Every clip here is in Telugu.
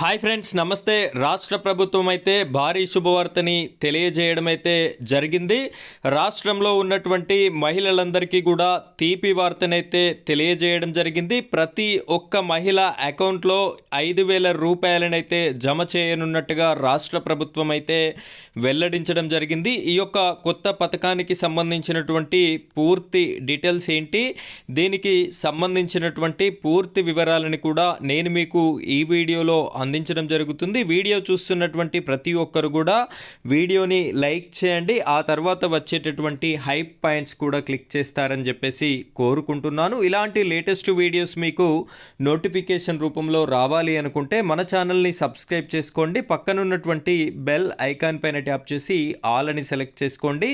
హాయ్ ఫ్రెండ్స్ నమస్తే. రాష్ట్ర ప్రభుత్వం అయితే భారీ శుభవార్తని తెలియజేయడం అయితే జరిగింది. రాష్ట్రంలో ఉన్నటువంటి మహిళలందరికీ కూడా తీపి వార్తనైతే తెలియజేయడం జరిగింది. ప్రతి ఒక్క మహిళ అకౌంట్లో ఐదు వేల రూపాయలనైతే జమ చేయనున్నట్టుగా రాష్ట్ర ప్రభుత్వం అయితే వెల్లడించడం జరిగింది. ఈ యొక్క కొత్త పథకానికి సంబంధించినటువంటి పూర్తి డీటెయిల్స్ ఏంటి? దీనికి సంబంధించినటువంటి పూర్తి వివరాలని కూడా నేను మీకు ఈ వీడియోలో అందించడం జరుగుతుంది. వీడియో చూస్తున్నటువంటి ప్రతి ఒక్కరు కూడా వీడియోని లైక్ చేయండి. ఆ తర్వాత వచ్చేటటువంటి హైప్ పాయింట్స్ కూడా క్లిక్ చేస్తారని చెప్పేసి కోరుకుంటున్నాను. ఇలాంటి లేటెస్ట్ వీడియోస్ మీకు నోటిఫికేషన్ రూపంలో రావాలి అనుకుంటే మన ఛానల్ని సబ్స్క్రైబ్ చేసుకోండి. పక్కనున్నటువంటి బెల్ ఐకాన్ పైన ట్యాప్ చేసి ఆల్ అని సెలెక్ట్ చేసుకోండి.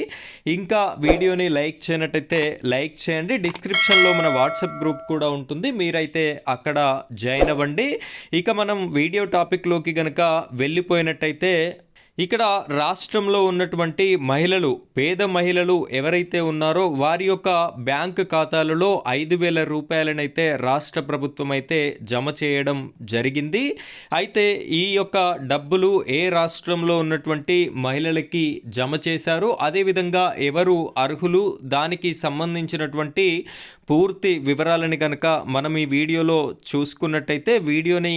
ఇంకా వీడియోని లైక్ చేయనట్టయితే లైక్ చేయండి. డిస్క్రిప్షన్లో మన వాట్సాప్ గ్రూప్ కూడా ఉంటుంది. మీరైతే అక్కడ జాయిన్ అవ్వండి. ఇక మనం వీడియో టాపిక్లోకి గనక వెళ్ళిపోయినట్టయితే ఇక్కడ రాష్ట్రంలో ఉన్నటువంటి మహిళలు పేద మహిళలు ఎవరైతే ఉన్నారో వారి యొక్క బ్యాంక్ ఖాతాలలో ఐదు వేల రూపాయలనైతే రాష్ట్ర ప్రభుత్వం అయితే జమ చేయడం జరిగింది. అయితే ఈ యొక్క డబ్బులు ఏ రాష్ట్రంలో ఉన్నటువంటి మహిళలకి జమ చేశారు? అదేవిధంగా ఎవరు అర్హులు? దానికి సంబంధించినటువంటి పూర్తి వివరాలని కనుక మనం ఈ వీడియోలో చూసుకున్నట్టయితే వీడియోని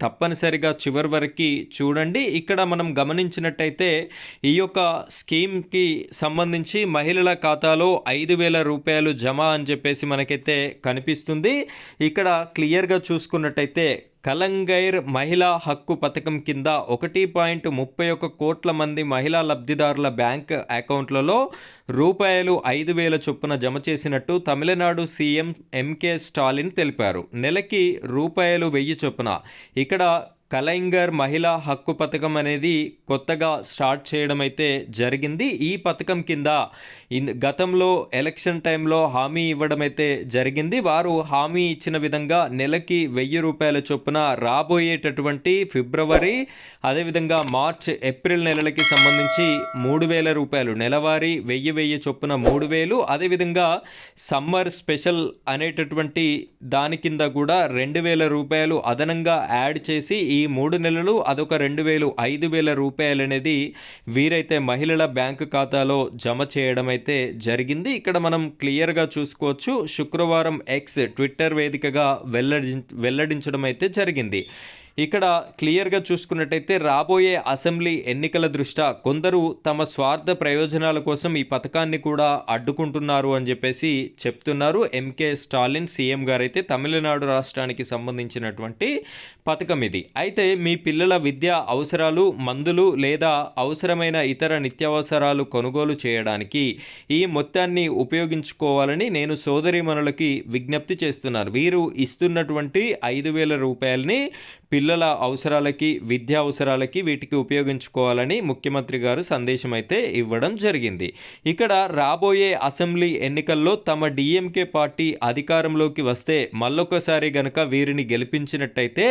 తప్పనిసరిగా చివరి వరకు చూడండి. ఇక్కడ మనం గమనించినట్టయితే ఈ యొక్క స్కీమ్కి సంబంధించి మహిళల ఖాతాలో ఐదు వేల రూపాయలు జమ అని చెప్పేసి మనకైతే కనిపిస్తుంది. ఇక్కడ క్లియర్గా చూసుకున్నట్టయితే కలంగైర్ మహిళా హక్కు పథకం కింద ఒకటి పాయింట్ ముప్పై ఒక కోట్ల మంది మహిళా లబ్ధిదారుల బ్యాంక్ అకౌంట్లలో రూపాయలు ఐదు వేల చొప్పున జమ చేసినట్టు తమిళనాడు సీఎం ఎంకే స్టాలిన్ తెలిపారు. నెలకి రూపాయలు వెయ్యి చొప్పున. ఇక్కడ కలైంగర్ మహిళా హక్కు పథకం అనేది కొత్తగా స్టార్ట్ చేయడం అయితే జరిగింది. ఈ పథకం కింద ఇన్ గతంలో ఎలక్షన్ టైంలో హామీ ఇవ్వడం అయితే జరిగింది. వారు హామీ ఇచ్చిన విధంగా నెలకి వెయ్యి రూపాయల చొప్పున రాబోయేటటువంటి ఫిబ్రవరి అదేవిధంగా మార్చ్ ఏప్రిల్ నెలలకి సంబంధించి మూడు వేల రూపాయలు నెలవారీ వెయ్యి వెయ్యి చొప్పున మూడు వేలు అదేవిధంగా సమ్మర్ స్పెషల్ అనేటటువంటి దాని కింద కూడా రెండు వేల రూపాయలు అదనంగా యాడ్ చేసి ఈ ఈ మూడు నెలలు అదొక రెండు వేలు ఐదు వేల రూపాయలు అనేది వీరైతే మహిళల బ్యాంకు ఖాతాలో జమ చేయడం అయితే జరిగింది. ఇక్కడ మనం క్లియర్గా చూసుకోవచ్చు. శుక్రవారం ఎక్స్ ట్విట్టర్ వేదికగా వెల్లడి వెల్లడించడం అయితే జరిగింది. ఇక్కడ క్లియర్గా చూసుకున్నట్టయితే రాబోయే అసెంబ్లీ ఎన్నికల దృష్ట్యా కొందరు తమ స్వార్థ ప్రయోజనాల కోసం ఈ పథకాన్ని కూడా అడ్డుకుంటున్నారు అని చెప్పేసి చెప్తున్నారు ఎంకే స్టాలిన్ సీఎం గారైతే తమిళనాడు రాష్ట్రానికి సంబంధించినటువంటి పథకం ఇది. అయితే మీ పిల్లల విద్య అవసరాలు మందులు లేదా అవసరమైన ఇతర నిత్యావసరాలు కొనుగోలు చేయడానికి ఈ మొత్తాన్ని ఉపయోగించుకోవాలని నేను సోదరిమణులకి విజ్ఞప్తి చేస్తున్నాను వీరు ఇస్తున్నటువంటి ఐదు వేల రూపాయలని పిల్లల అవసరాలకి విద్యా అవసరాలకి వీటికి ఉపయోగించుకోవాలని ముఖ్యమంత్రి గారు సందేశం అయితే ఇవ్వడం జరిగింది. ఇక్కడ రాబోయే అసెంబ్లీ ఎన్నికల్లో తమ డిఎంకే పార్టీ అధికారంలోకి వస్తే మళ్ళొకసారి గనక వీరిని గెలిపించినట్టయితే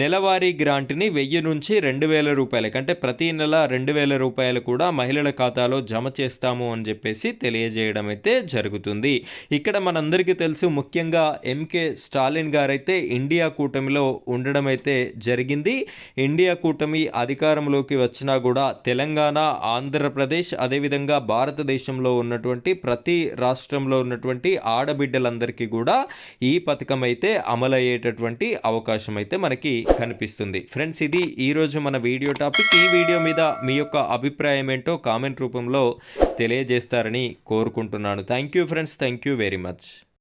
నెలవారీ గ్రాంట్ని వెయ్యి నుంచి రెండు వేల రూపాయలకి అంటే ప్రతి నెల రెండు వేల రూపాయలు కూడా మహిళల ఖాతాలో జమ చేస్తాము అని చెప్పేసి తెలియజేయడం అయితే జరుగుతుంది. ఇక్కడ మనందరికీ తెలుసు ముఖ్యంగా ఎంకే స్టాలిన్ గారైతే ఇండియా కూటమిలో ఉండడం అయితే జరిగింది. ఇండియా కూటమి అధికారంలోకి వచ్చినా కూడా తెలంగాణ ఆంధ్రప్రదేశ్ అదేవిధంగా భారతదేశంలో ఉన్నటువంటి ప్రతి రాష్ట్రంలో ఉన్నటువంటి ఆడబిడ్డలందరికీ కూడా ఈ పథకం అయితే అమలయ్యేటటువంటి అవకాశం అయితే మనకి కనిపిస్తుంది. ఫ్రెండ్స్ ఇది ఈరోజు మన వీడియో టాపిక్. ఈ వీడియో మీద మీ యొక్క అభిప్రాయం ఏంటో కామెంట్ రూపంలో తెలియజేస్తారని కోరుకుంటున్నాను. Thank you friends. Thank you very much.